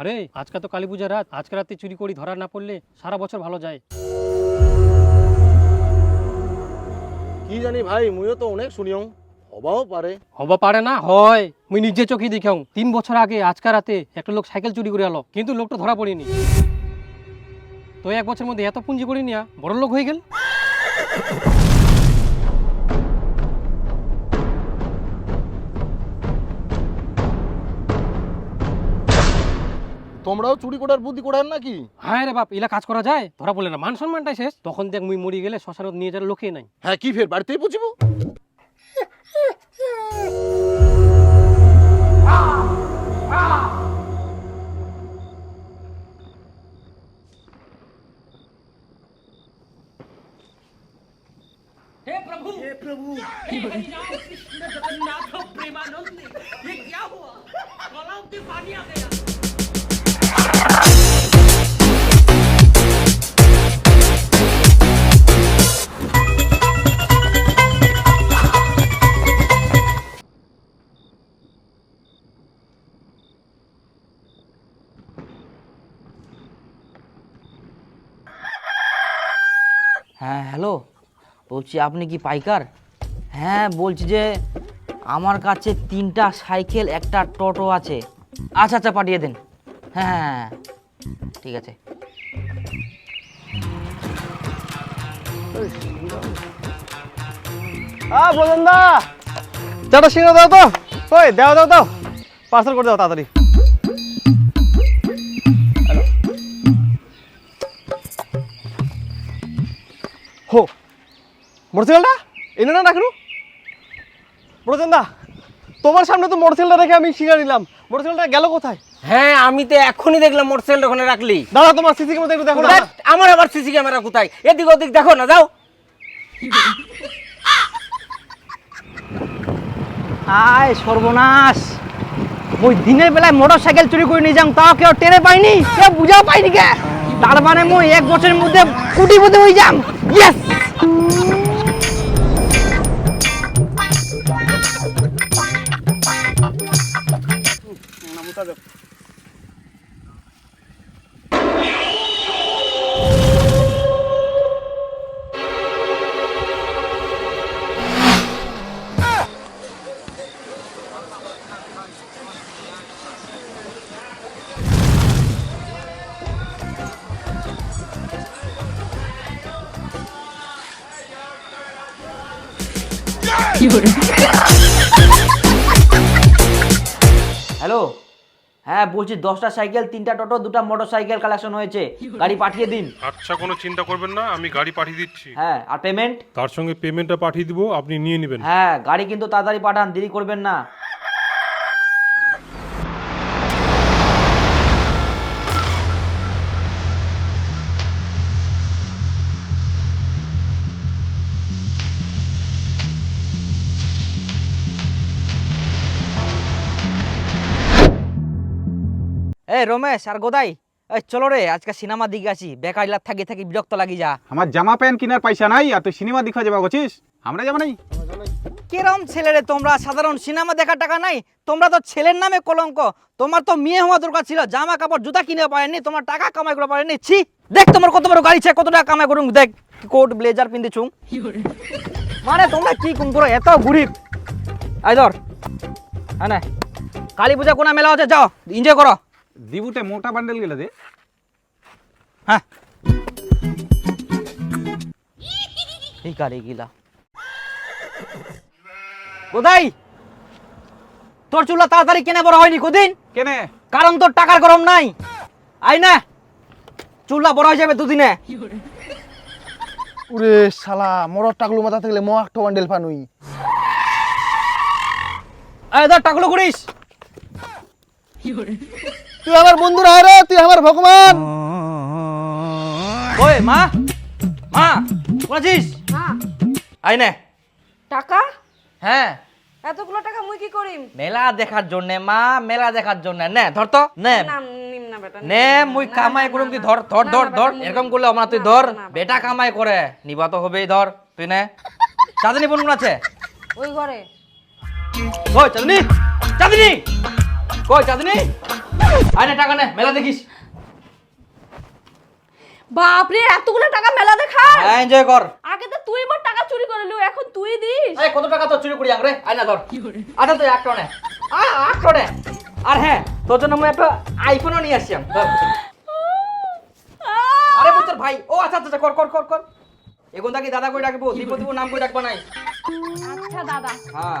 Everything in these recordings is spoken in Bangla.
আরে আজকে তো কালী পূজার রাত। আজকে রাতে চুরি করি ধরা না পড়লে সারা বছর ভালো যায়। কি জানি ভাই মুইও তো অনেক শুনিও হবাও পারে। হবা পারে না হয়। মুই নিজে চোখে দেখাও তিন বছর আগে আজকে রাতে একটা লোক সাইকেল চুরি করে আলো কিন্তু লোকটা ধরা পড়েনি। তো এক বছরের মধ্যে এত পুঁজি করে নিয়া বড় লোক হয়ে গেল? তোমরাও চুরি করার বুদ্ধি করার নাকি? হ্যাঁ রে বাপ এলা কাজ করা যায়। ধরা বলে না মান সম্মানটাই শেষ। তখন দেখ মুই মরি গেলে শ্মশানত নিয়ে যাওয়ার লোকে নাই। হ্যাঁ কি ফের বাড়িতেই বুঝিব হ্যাঁ হ্যালো? বলছি আপনি কি পাইকার? হ্যাঁ বলছি যে আমার কাছে তিনটা সাইকেল একটা টোটো আছে। আচ্ছা আচ্ছা পাঠিয়ে দিন। হ্যাঁ হ্যাঁ, হ্যাঁ ঠিক আছে। আ প্রধান দা চাটা সিঙ্গা দাও তো। ওই দাও দাও দাও পার্সেল করে দাও তাড়াতাড়ি। হো মোটরসাইকেলটা? এনে না রাখলু প্রধান দা তোমার সামনে তো মোটরসাইকেলটা রেখে আমি সিঙ্গা নিলাম। মোটরসাইকেলটা গেল কোথায়? হ্যাঁ আমি তো এখনই দেখলাম মোটরসাইকেল ওখানে রাখলি। দাদা তোমার সিসি ক্যামেরা একটু দেখো না। আমার আবার সিসি ক্যামেরা কোথায়? এদিক ওদিক দেখো না যাও। আয় সর্বনাশ। ওই দিনের বেলায় মোটর সাইকেল চুরি করে নিয়ে যাম তাও কেউ টেরে পাইনি কেউ বুঝাও পাইনি কে? তার মানে মই এক বছরের মধ্যে কুটিপতি হয়ে যাম। Yes! হ্যালো হ্যাঁ বলছি দশটা সাইকেল তিনটা টোটো দুটা মোটর সাইকেল কালেকশন হয়েছে। গাড়ি পাঠিয়ে দিন। আচ্ছা কোনো চিন্তা করবেন না আমি গাড়ি পাঠিয়ে দিচ্ছি। হ্যাঁ আর পেমেন্ট তার সঙ্গে পেমেন্টটা পাঠিয়ে দিব আপনি নিয়ে নেবেন। হ্যাঁ গাড়ি কিন্তু তাড়াতাড়ি পাঠান দেরি করবেন না। রমেশ আর গোদাই এই চলো রে আজকে সিনেমা দিকে আসি। বেকার লাগ থাকি থাকি বিরক্ত লাগি যা। আমার জামা প্যান্ট কেনার পয়সা নাই আর তুই সিনেমা দেখা যাবা গছিস আমরা যাব নাই। কিরম ছেলে রে তোমরা সাধারণ সিনেমা দেখার টাকা নাই? তোমরা তো ছেলের নামে কলঙ্ক। তোমার তো মেয়ে হওয়া দরকার ছিল জামা কাপড় জুতা কিনে পারেনি তোমার টাকা কামাই করে পারেনি ছি দেখ তোমার কত বড় গাড়ি ছে কত টাকা কামাই করুন দেখ কোট ব্লেজার পিন্ধিছু মানে তোমরা কি কম করো এত গরিব? আই ধর হ্যাঁ কালী পূজা কোনা মেলা হচ্ছে যাও এনজয় করো। দিবুতে মোটা বান্ডেল গেলে দে। হ্যাঁ। এই গাড়ি গিলা। কোথায় তোর চুলা তাড়াতাড়ি কেনে বড় হয়নি কদিন? কেনে? কারণ তোর টাকার গরম নাই। আই না চুল্লা বড় হয়ে যাবে দুদিনে। উরে শালা মরর টাকলু মাথা থাকলে ম একটা বান্ডেল ফানুই। এই ধর টাকলো করিস। তুই আমার বন্ধু না রে তুই আমার ভগবান। ওই মা? মা বলেছিস হ্যাঁ আই না। টাকা? হ্যাঁ। এতগুলো টাকা মুই কি করিম? মেলা দেখার জন্য মা মেলা দেখার জন্য। নে ধর তো নে। না নিম না বেটা নে মুই কামাই করুম তুই ধর ধর ধর ধর। এরকম করলে আমরা তুই ধর বেটা কামাই করে। নিবা তো হবেই ধর। তুই নে। চাঁদনি বোন আছে? ওই ঘরে। ওই চাঁদনি? চাঁদনি! কই চাঁদনি? আয় না টাকা নে মেলা দেখিস। বাপরে এতগুলো টাকা মেলা দেখার? হ্যাঁ এনজয় কর। আগে তো তুই মোর টাকা চুরি করে লিও এখন তুই দিস। এই কত টাকা তো চুরি করি আংরে? আয় না ধর। আচ্ছা তুই একটা নে আয় একটা নে আর হ্যাঁ তোর জন্য আমি একটা আইফোনও নিয়ে আসছি আরে বই ভাই। ও আচ্ছা আচ্ছা কর কর কর কর। এখন থাকি দাদা কই ডাকবো? দীপ দিব নাম কই ডাকবা নাই? আচ্ছা দাদা। হ্যাঁ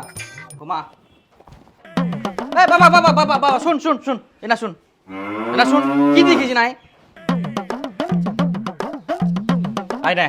ঘুমা। এই, বাবা বাবা বাবা বাবা শুন শুন শুন, এটা শুন। এটা শুন। কি দেখিস নাই? আয় না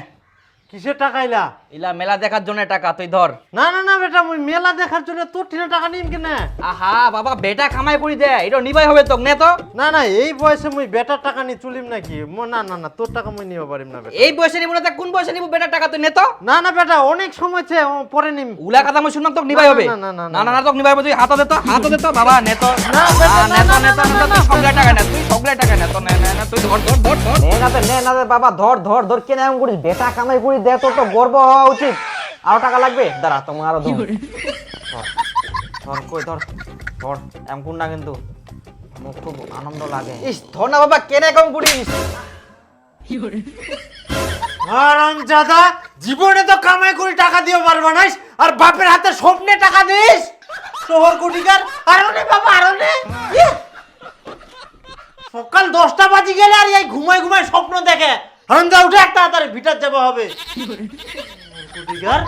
কিসের টাকা ইলা ইলা মেলা দেখার জন্য টাকা তুই ধর না না না বেটা মুই মেলা দেখার জন্য তোর ঠিনা টাকা নিম কেনে আহা বাবা বেটা কামাই করে দে এটা নিবাই হবে তোক নে তো না না এই বয়সে মুই বেটার টাকা নি চুলিম নাকি মো- না না না তোর টাকা মুই নিতে পারিম না বেটা এই বয়সে নিব না তা কোন বয়সে নিব বেটার টাকা তুই নে তো না না বেটা অনেক সময় ছে পরে নিম উলা কথা মই শুনলাম তোক নিবাই হবে না, না, না, না না, না না তোক নিবাই হবে তুই হাত দে তো হাত দে তো বাবা নে তো না, নে না, না, নে না, নে সগলে টাকা নে তুই সগলে টাকা নে নে না নে না বাবা, ধর ধর ধর, কেন এমন করিস? বেটা কামাই দে, তোর তো গর্ব হওয়া উচিত। আরও টাকা লাগবে? দাঁড়া, তোমার আরও ধর ধর, কই, ধর ধর, এমন কোন না কিন্তু। আমার খুব আনন্দ লাগে। ইস, ধর না বাবা, কেনে কম করিস? আরাম দাদা জীবনে তো কামাই করে টাকা দিও পারবা নাইস আর বাপের হাতে স্বপ্নে টাকা দিস? শহর নে বাবা, আরও নে। ইয়ে! সকাল দশটা বাজি গেলে আর এই ঘুমাই ঘুমাই স্বপ্ন দেখে। হারামজা উঠে একটা তাড়াতাড়ি ভিটার যাওয়া হবে। কোটিকার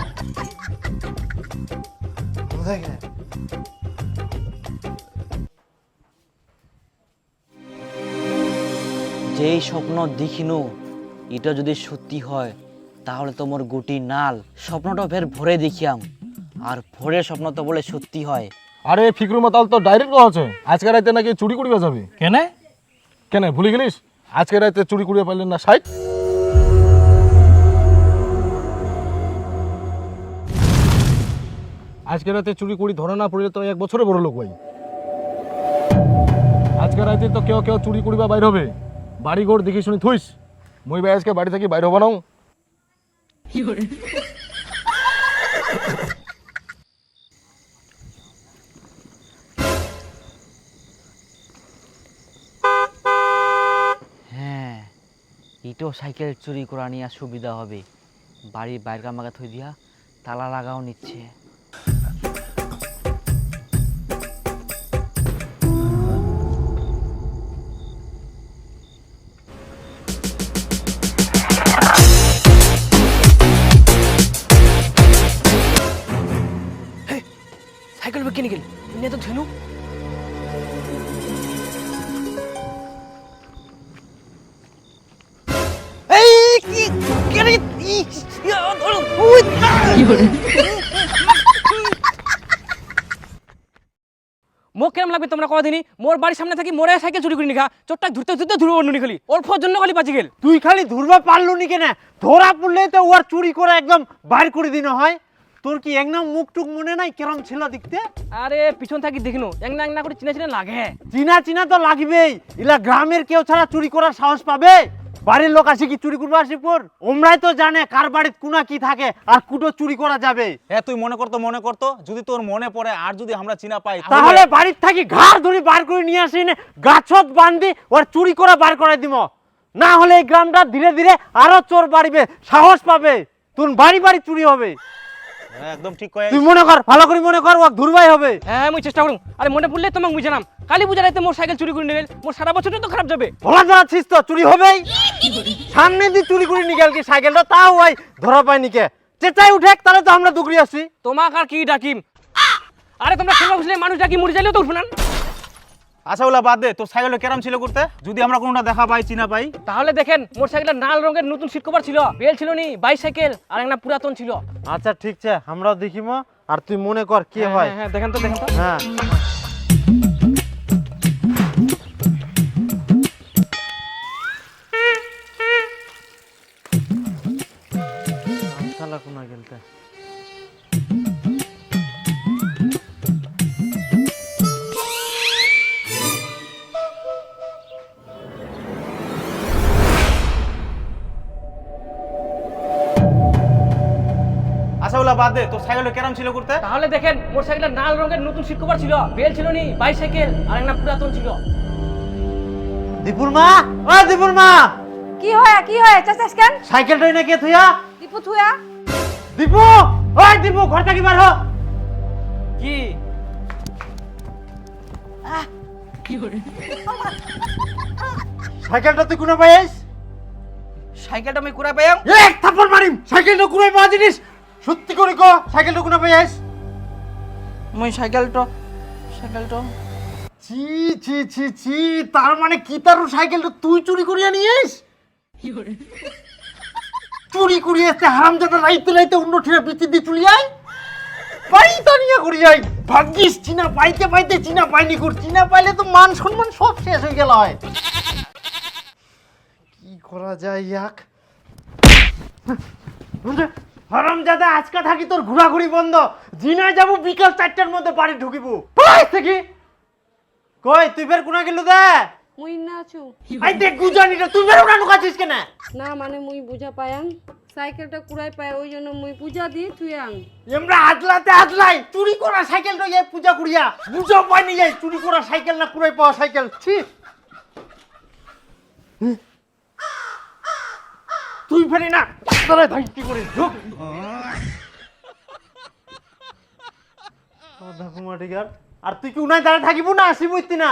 কোথায় গেলে? যেই স্বপ্ন দেখিনু এটা যদি সত্যি হয় তাহলে তো মোর গুটি নাল। স্বপ্নটা ফের ভরে দেখিয়াম। আর ভোরের স্বপ্ন তো বলে সত্যি হয়। আরে ফিক্রু মাতাল তো ডাইরেক্ট আছে আজকে রাতে নাকি চুরি করিবে যাবে? কেন? কেন, ভুলে গেলিস? আজকে রাতে চুরি করিয়ে পারলেন না সাইট? আজকে রাতে চুরি করি ধরে না পড়লে তো এক বছরে বড় লোক ভাই আজকে রাতে তো কেউ কেউ চুরি করিবা বাইর হবে। বাড়ি ঘর দেখি শুনি থুইস। মই ভাই আজকে বাড়ি থেকে বাইর হব নাও। ইটো সাইকেল চুরি করা নিয়ে সুবিধা হবে। বাড়ির বাইর কামাকে থই দিয়া তালা লাগাও নিচ্ছে। সাইকেল কিনে গেল। নিয়ে তো ধেনু মোক কেমন লাগবে তোমরা কদিনই? মোর বাড়ির সামনে থাকি মোরে সাইকেল চুরি করে নিখা চোরটা ধরতে ধরতে ধরবো অন্য খালি। অল্পর জন্য খালি বাঁচি গেল। তুই খালি ধরবা পারলু নি কেন? ধরা পড়লে তো ওর চুরি করে একদম বাইর করে দিন হয়। তোর কি একদম মুখ টুক মনে নাই কেরম ছিল দেখতে? আরে পিছন থাকি দেখিনো। এক না এক না করে চিনা চিনা লাগে। চিনা চিনা তো লাগবেই। ইলা গ্রামের কেউ ছাড়া চুরি করার সাহস পাবে? বাড়ির লোক আসে কি চুরি করব আসিপুর ওমরাই তো জানে কার বাড়ির কুনা কি থাকে আর কুটো চুরি করা যাবে। হ্যাঁ তুই মনে করতো মনে করতো যদি তোর মনে পড়ে আর যদি আমরা চিনা পাই তাহলে বাড়ির থাকি ঘাড় ধরে বার করে নিয়ে আসি নে গাছত বান্ধি ওর চুরি করা বার করে দিব। না হলে এই গ্রামটা ধীরে ধীরে আরও চোর বাড়বে সাহস পাবে। তোর বাড়ি বাড়ি চুরি হবে। একদম ঠিক কয় তুই মনে কর ভালো করে মনে কর ধুরবাই হবে। হ্যাঁ আমি চেষ্টা করুম। আরে মনে পড়লে তোমাকে কালী মোর সাইকেল চুরি করে নিয়ে গেল। মোর সারা বছরটা তো খারাপ যাবে। ভোলা যাচ্ছিস তো চুরি হবেই। সামনে দিয়ে চুরি করে নিয়ে গেল কি সাইকেলটা তাও ওই ধরা পায়নি কে। চেঁচাই উঠে তাহলে তো আমরা দুগড়ি আসি তোমাক আর কি ডাকিম? আরে তোমরা খেলা বুঝলে মানুষ ডাকি মরে যাইলেও তো উঠবে না। আচ্ছা ওলা বাদ দে তোর সাইকেলটা কেরাম ছিল করতে যদি আমরা কোনোটা দেখা পাই চিনা পাই। তাহলে দেখেন মোটর সাইকেলটা লাল রঙের নতুন সিট কভার ছিল বেল ছিল নি বাইসাইকেল আর একটা পুরাতন ছিল। আচ্ছা ঠিক আছে আমরাও দেখিমো আর তুই মনে কর কি হ্যাঁ, হয়। হ্যাঁ, হ্যাঁ দেখেন তো দেখেন তো। হ্যাঁ। বাদ দে তোর সাইকেলে কেরাম ছিল করতে তাহলে দেখেন মোটরসাইকেলটা লাল রঙের নতুন সিট কভার ছিল বেল ছিল নি বাইসাইকেল আর একটা পুরাতন ছিল। দীপুর মা ও দীপুর মা! কি হয় কি হয় চাচাস কেন? এনে কে থুইয়া দীপু থুয়া? দীপু! ওই দীপু ঘর থেকে বার হ। কি? সাইকেলটা তুই কোনা পাইস? সাইকেলটা আমি কুড়া পাইয়াম। এক থাপ্পড় মারিম সাইকেলটা কুনাই পাওয়া জিনিস। সত্যি করে কো সাইকেলটা কোনা পাইস মই সাইকেলটো সাইকেলটো। ছি ছি ছি ছি তার মানে কি তার সাইকেলটা তুই চুরি করিয়া নিয়েস চুরি করিয়া হারাম যাতে রাইতে রাইতে অন্য ঠিনা বিচি দিয়ে চুলি আয় পাইতা নিয়ে করি যাই ভাগ্যিস চিনা পাইতে পাইতে চিনা পাইনি কর চিনা পাইলে তো মান সম্মান সব শেষ হয়ে গেল হয়। কি করা যায় ইয়াক? হারাম জাদা আজকে থাকি তোর ঘোরাঘুরি বন্ধ। জিনায় যাব বিকাল চারটার মধ্যে বাড়ি ঢুকিব। পাই থেকে কই তুই বের কোনা গেল দে? মুই না আছু। আই দেখ গুজানিটা তুই বের ওনা নুকাছিস কেন? না মানে মুই বুঝা পায়াং সাইকেলটা কুড়াই পায় ওই জন্য মুই পূজা দিয়ে থুয়াং এমরা আদলাতে আদলাই চুরি করা সাইকেলটা যাই পূজা করিয়া। বুঝা পাইনি যাই চুরি করা সাইকেল না কুড়াই পাওয়া সাইকেল? ছি। তুই ফেরি না। তোরা ধাইটি করে? ঢুক। আর তুই কি উনায় দাঁড়ায় থাকিব না? আসি বইতি না?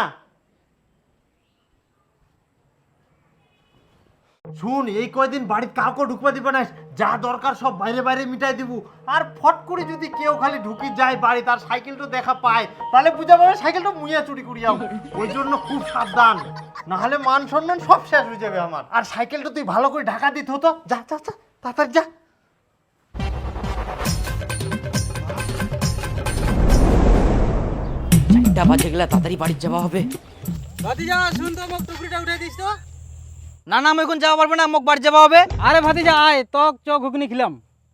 শুন, এই কয়দিন বাড়িতে কাউকে ঢুকবা দিবে না। যা দরকার সব বাইরে বাইরে মিটাই দিব। আর ফট করে যদি কেউ খালি ঢুকি যায় বাড়ি, তার সাইকেলটা দেখা পায়, তাহলে বুঝা পাবে সাইকেলটা মুইয়া চুরি করিয়া ওই জন্য খুব সাবধান। না হলে মান সম্মান সব শেষ হয়ে যাবে আমার। আর সাইকেলটা তুই ভালো করে ঢাকা দিতে হতো যা যা যা। তাড়াতাড়ি যা। চারটা বাজে গেলে তাড়াতাড়ি বাড়ি যাওয়া হবে। ভাতিজা শুন তো মোক টুকরিটা উঠাই দিস তো। না না মুই এখন যাওয়া পারবে না মোক বাড়ি যাওয়া হবে। আরে ভাতিজা আয় তক চক ঘুগনি খিলাম।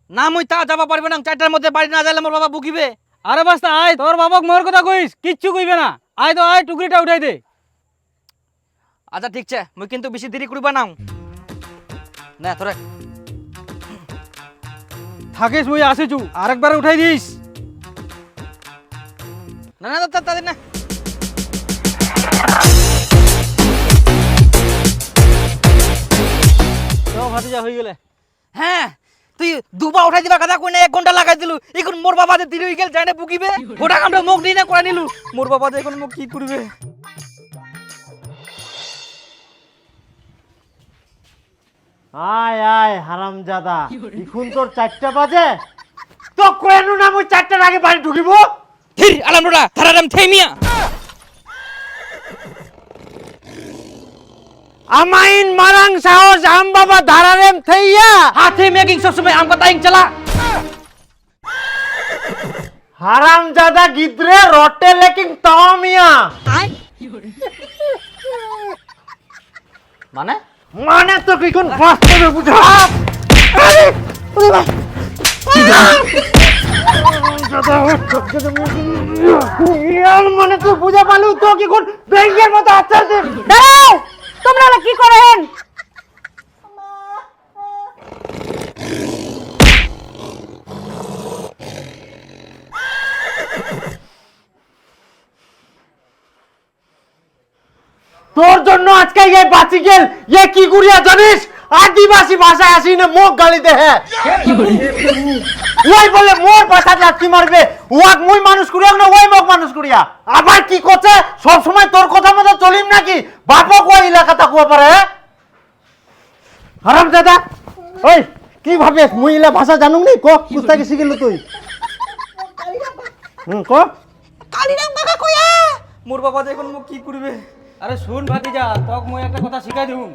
না মুই তা যাওয়া পারবে না চারটার মধ্যে বাড়ি না যাইলে মোর বাবা বুকিবে আরে বাস্তা আয় তোর বাবাক মোর কথা কইস কিচ্ছু কইবে না। আয় তো আয় টুকরিটা উঠাই দে। আচ্ছা ঠিক আছে মুই কিন্তু বেশি দেরি করবা না। না তোরে। থাকিস মুই আসিছু আরেকবার উঠাই দিস। না না তাদের না। ভাতিজা হয়ে গেলে। হ্যাঁ তুই দুবার উঠাই দিবা কথা কই না এক ঘণ্টা লাগাই দিলু। এখন মোর বাবা যে দিলু গেল যাই না বুকিবে? গোটা কামটা মুখ দিই না করে নিলু মোর বাবা যে এখন মুখ কি করবে? আয় আয় হারাম জাদা এখন তোর চারটা বাজে। তো কেন না মুই চারটার আগে বাড়ি ঢুকিব? থির আলামডা থারারাম থেমিয়া আমাইন মারাং সাহস আম বাবা ধারারেম থেইয়া হাতে মেকিং সবসময় আমকা তাইং চালা। হারাম জাদা গিদ্রে রটে লেকিং তামিয়া মানে? মানে তো কি কোন করে বুঝা? আরে! মানে তো বুঝা পালু তো কি কোন ব্যাংকের মতো আচ্ছা দাঁড়াও! তোমরা কি করেন তোর জন্য আজকে এই বাঁচি গেল। এ কি করিয়া জানিস? আদিবাসী ভাষায় আসি না মুখ গালি দেহে ওই বলে মোর ভাষা লাত্তি মারবে। ওয়াক মুই মানুষ করিয়া না ওই মুখ মানুষ করিয়া। আবার কি করছে? সব সময় তোর কথা মতো চলিম নাকি? বাপক ওই এলাকাটা কুয়া পারে হারাম দাদা। ওই কি ভাবিস? মুই ইলা ভাষা জানুম নি? ক কুস্তাকে শিখিল তুই? হুম ক? কালিরাম কাকা কইয়া? মোর বাবা যে এখন মুখ কি করবে? আরে শুন ভাতিজা তক মই একটা কথা শিখাই দিউম।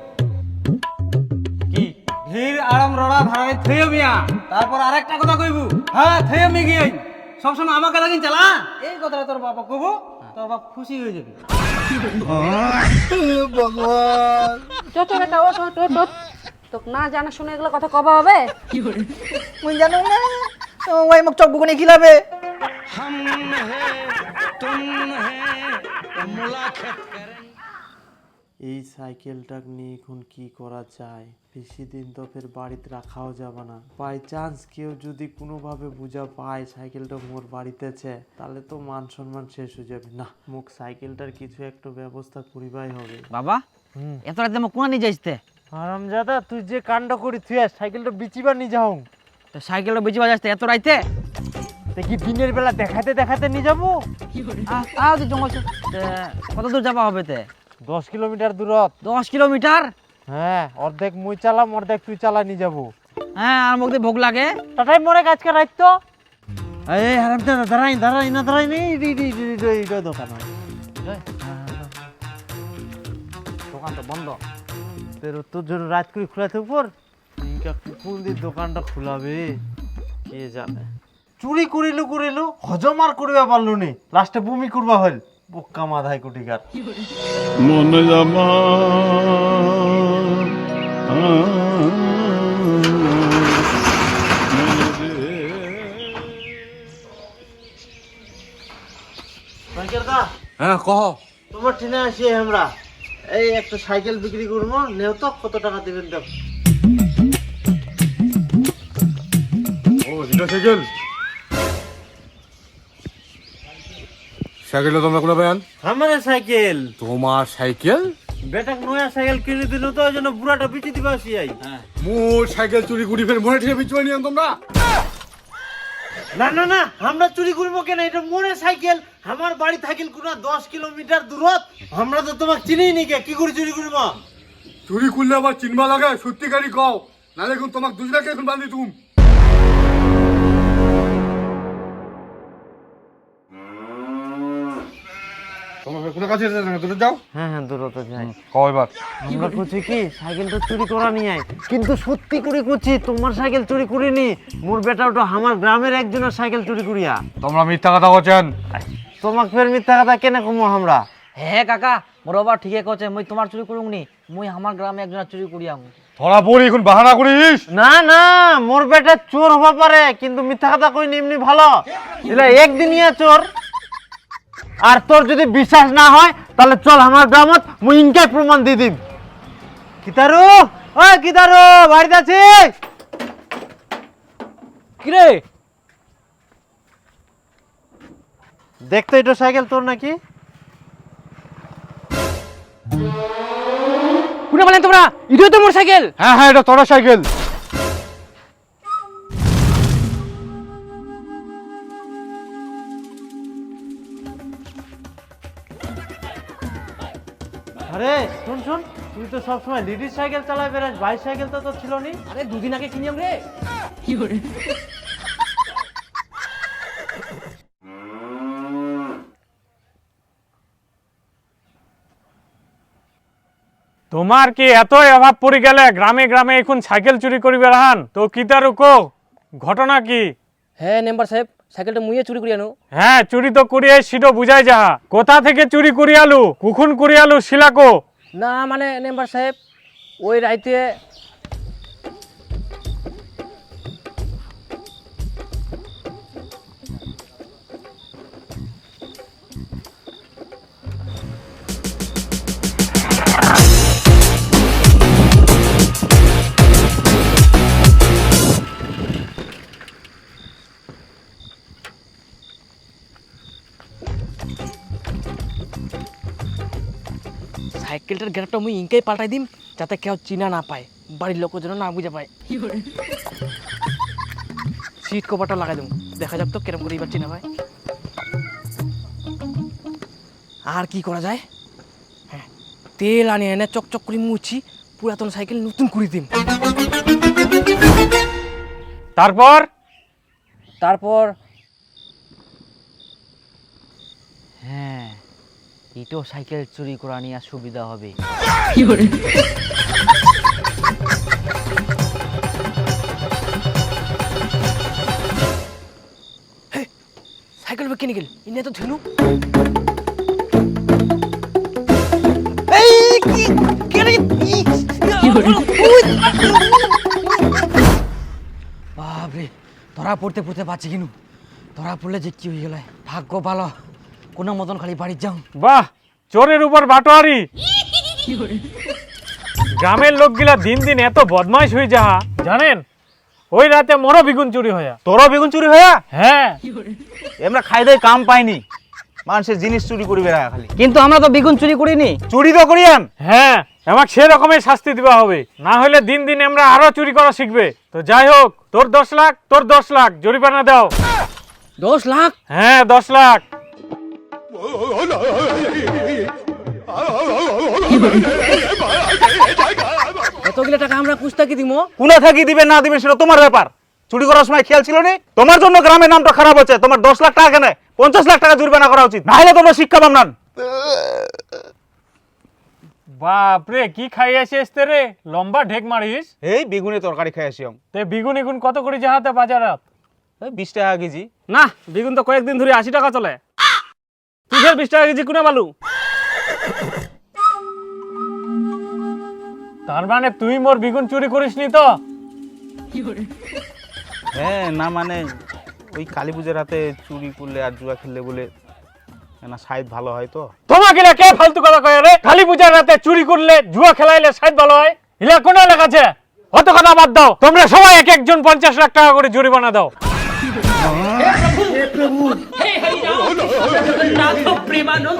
কি? ধীর আরাম রড়া ধারায় থইও মিয়া। তারপর আরেকটা কথা কইবু। হ্যাঁ থইও মি গিয়ে সবসময় আমার কথা কিন চালা। এই কথাটা তোর বাবা কব তোর বাপ খুশি হয়ে যাবে। বেটা ও তোক না জানা শুনে এগুলো কথা কবা হবে? কি করে মুই জানো না। ওই মুখ চক বুকুনি খিলাবে। এই সাইকেলটা নিয়ে এখন কি করা যায়? বেশি দিন তো ফের বাড়িতে রাখাও যাবে না। বাই চান্স কেউ যদি কোনোভাবে বুঝা পায় সাইকেলটা মোর বাড়িতেছে তাহলে তো মান সম্মান শেষ হয়ে যাবে। না মুখ সাইকেলটার কিছু একটা ব্যবস্থা করিবাই হবে। বাবা এত রাতে মোক কোনা নিয়ে যাইতে আরামজাদা তুই যে কাণ্ড করি তুই আর সাইকেলটা বিচিবার নিয়ে যাও। তো সাইকেলটা বেঁচে বাজাইতে এত রাইতে? দেখি দিনের বেলা দেখাতে দেখাতে নিয়ে যাব? আহ তুই জঙ্গল কত দূর যাবা হবে তে? দশ কিলোমিটার দূরত। দশ কিলোমিটার? হ্যাঁ অর্ধেক মুই চালাম অর্ধেক তুই চালা নিয়ে যাব। হ্যাঁ আর মুখ দিয়ে ভোগ লাগে। টাটাই মরে কাজকে রাখত এই হারামজাদা দাঁড়াই দাঁড়াই না দাঁড়াই নেই দোকান দোকান তো বন্ধ। তোর তোর জন্য রাত করে খোলাতে উপর ইনকা কোন দিন দোকানটা খোলাবে। কে জানে? চুরি করিলো করিলো হজম আর করবে পারল নি লাস্টে বমি করবা হল বোক্কা মাথায় কুটিকার মনে জামা। দা হ্যাঁ কহ। তোমার ট্রেনে আসি আমরা। এই একটা সাইকেল বিক্রি করব নেও তো কত টাকা দেবেন দেব ও সাইকেল? সাইকেলটা তোমরা কোথায় পেয়ান আমার সাইকেল। তোমার সাইকেল? বেটা নয়া সাইকেল কিনে দিল তো ওই জন্য বুড়াটা বিচি দিবা আসি আই। মোর সাইকেল চুরি করি ফের মনে ঠিক বিচুয়া নিয়ে তোমরা। না না না আমরা চুরি করব কেন? এটা মোড়ের সাইকেল আমার বাড়ি থাকিল কোনা দশ কিলোমিটার দূরত। আমরা তো তোমাকে চিনিই নি কে কি করে চুরি করব? চুরি করলে আবার চিনবা লাগে সত্যিকারই কও। নাহলে এখন তোমাকে দুজনাকে এখন বান্ধি তুম। তোমাকে কোনো কাছে দূরে যাও। হ্যাঁ হ্যাঁ দূরত যাই। কও আমরা করছি কি? সাইকেলটা চুরি করা নিয়ে কিন্তু সত্যি করে করছি তোমার সাইকেল চুরি করিনি। মোর বেটা ওটা আমার গ্রামের একজনের সাইকেল চুরি করিয়া। তোমরা মিথ্যা কথা বলছেন। তোমাকে ফের মিথ্যা কথা কেনে কমো আমরা? হ্যাঁ কাকা মোর বাবা ঠিকই কছে মুই তোমার চুরি আমার গ্রামে একজন চুরি করিয়াম ধরা পড়ি এখন বাহানা করিস? না না মোর বেটা চোর হবা পারে কিন্তু মিথ্যা কথা কই এমনি ভালো। এলা একদিনিয়া চোর। আর তোর যদি বিশ্বাস না হয় তাহলে চল আমার গ্রামত মুই ইনকে প্রমাণ দিয়ে দিম। কিতারু ও কিতারু বাড়িতে আছিস? কিরে? দেখতো এটা সাইকেল তোর নাকি? কোনে বলেন তোমরা? ইডিও তো মোর সাইকেল হ্যাঁ হ্যাঁ এটা তোর সাইকেল। শুন শুন তুই তো সবসময় লেডিস সাইকেল চালাই বেড়াস বাইক সাইকেল তো তোর ছিল নি আরে দুদিন আগে কিনিয়াম রে। কি করে? তোমার কি এতই অভাব পড়ে গেলে গ্রামে গ্রামে এখন সাইকেল চুরি করিবে রাহান? তো কিতা রুকো ঘটনা কি? হ্যাঁ মেম্বার সাহেব সাইকেলটা মুইয়ে চুরি করি আনো হ্যাঁ চুরি তো করিয়ে সিটো বুঝাই যাহা। কোথা থেকে চুরি করিয়ালু? কুকুন করিয়ালু শিলাকো? না মানে মেম্বার সাহেব ওই রাইতে সাইকেলটার গ্যাপটা মুই ইনকাই পাল্টাই দিম যাতে কেউ চিনা না পায় বাড়ির লোক যেন না বুঝে পায়। সিট কভারটা লাগাই দেবো দেখা যাক তো কেরম করে এবার চিনা পায়। আর কি করা যায়? হ্যাঁ তেল আনি এনে চকচক করে মুছি পুরাতন সাইকেল নতুন করে দিম। তারপর? তারপর? হ্যাঁ ইটো সাইকেল চুরি করা নিয়ে সুবিধা হবে। সাইকেল কিনে গেল। ইনে তো ধেনু। বাপরে ধরা পড়তে পড়তে পারছি কিনু। ধরা পড়লে যে কি হয়ে গেল? ভাগ্য ভালো। কোনো মতন খালি বাড়ি যাও। বাহ চোরের উপর বাটোয়ারি। গ্রামের লোকগুলা দিন দিন এত বদমাইশ হয়ে যাহা জানেন? ওই রাতে মোরও বিগুন চুরি হয়া। তোরও বেগুন চুরি হইয়া হ্যাঁ। আমরা খাই দেয় কাম পাইনি। মানুষের জিনিস চুরি করি বেড়া খালি। কিন্তু আমরা তো বেগুন চুরি করিনি। চুরি তো করিয়ান? হ্যাঁ আমাকে সেরকমের শাস্তি দেওয়া হবে। না হলে দিন দিন আমরা আরও চুরি করা শিখবে। তো যাই হোক তোর দশ লাখ তোর দশ লাখ জরিমানা দাও। দশ লাখ? হ্যাঁ দশ লাখ। এতগুলো টাকা আমরা কুস্তাকি দিব কোনা থাকি দিবে না দিবে সেটা তোমার ব্যাপার। চুরি করার সময় খেয়াল ছিল নি? তোমার জন্য গ্রামের নামটা খারাপ হচ্ছে। তোমার দশ লাখ টাকা কেন? পঞ্চাশ লাখ টাকা জরিমানা করা উচিত। নাহলে তোমরা শিক্ষা পাম না। বাপরে কি খাইয়াছিস তে রে? লম্বা ঢেক মারিস। এই বেগুনে তরকারি খাই আসি তে বিগুন কত করে যাহাতে বাজারাত? বিশ টাকা কেজি। না বেগুন তো কয়েকদিন ধরে আশি টাকা চলে। বিশ টাকা কেজি কোনে পালু তার মানে তুই মোর বিগুন চুরি করিসনি তো? হ্যাঁ না মানে ওই কালী পুজোর রাতে চুরি করলে আর জুয়া খেললে বলে না সাইড ভালো হয় তো। তোমাকে কে ফালতু কথা কয় রে কালী পূজার রাতে চুরি করলে জুয়া খেলাইলে সাইড ভালো হয়? ইলা কোন লেখাছে অত কথা বাদ দাও। তোমরা সবাই এক একজন পঞ্চাশ লাখ টাকা করে জরিমানা দাও। প্রেমানন্দ